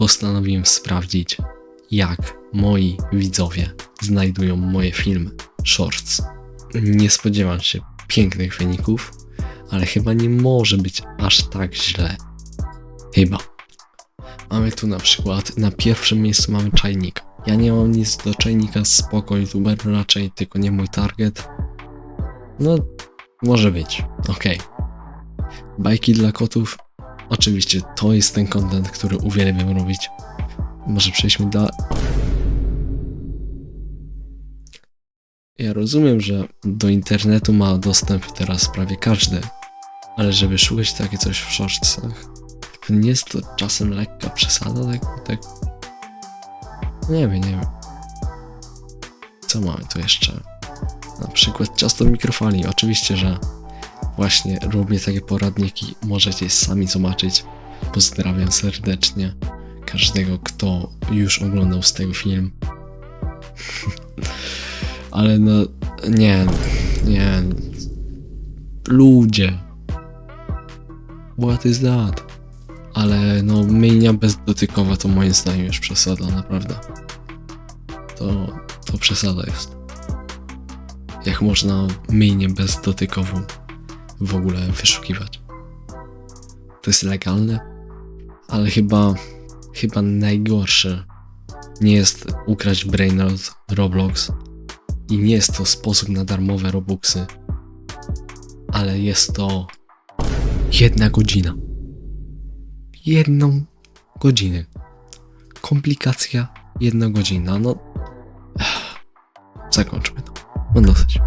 postanowiłem sprawdzić, jak moi widzowie znajdują moje filmy, shorts. Nie spodziewam się pięknych wyników, ale chyba nie może być aż tak źle. Chyba. Mamy tu na przykład, na pierwszym miejscu mamy czajnika. Ja nie mam nic do czajnika, spoko, youtuber raczej, tylko nie mój target. No, może być, okej. Bajki dla kotów, oczywiście to jest ten content, który uwielbiam robić. Może przejdźmy do... Ja rozumiem, że do internetu ma dostęp teraz prawie każdy, ale żeby szukać takie coś w shortsach, to nie jest to czasem lekka przesada, tak? tak? Nie wiem, nie wiem. Co mamy tu jeszcze? Na przykład ciasto mikrofali. Oczywiście, że właśnie robię takie poradniki. Możecie sami zobaczyć. Pozdrawiam serdecznie każdego, kto już oglądał z tego film. Ale no, nie, nie. Ludzie. What is that? Ale no, myjnia bezdotykowa to moim zdaniem już przesada, naprawdę. To, to przesada jest. Jak można myjnię bezdotykową w ogóle wyszukiwać? To jest legalne, ale chyba, chyba najgorsze nie jest ukraść Brainrot Roblox i nie jest to sposób na darmowe Robuxy, ale jest to jedna godzina jedną godzinę. Komplikacja jedna godzina. No. Zakończmy to. No dosyć.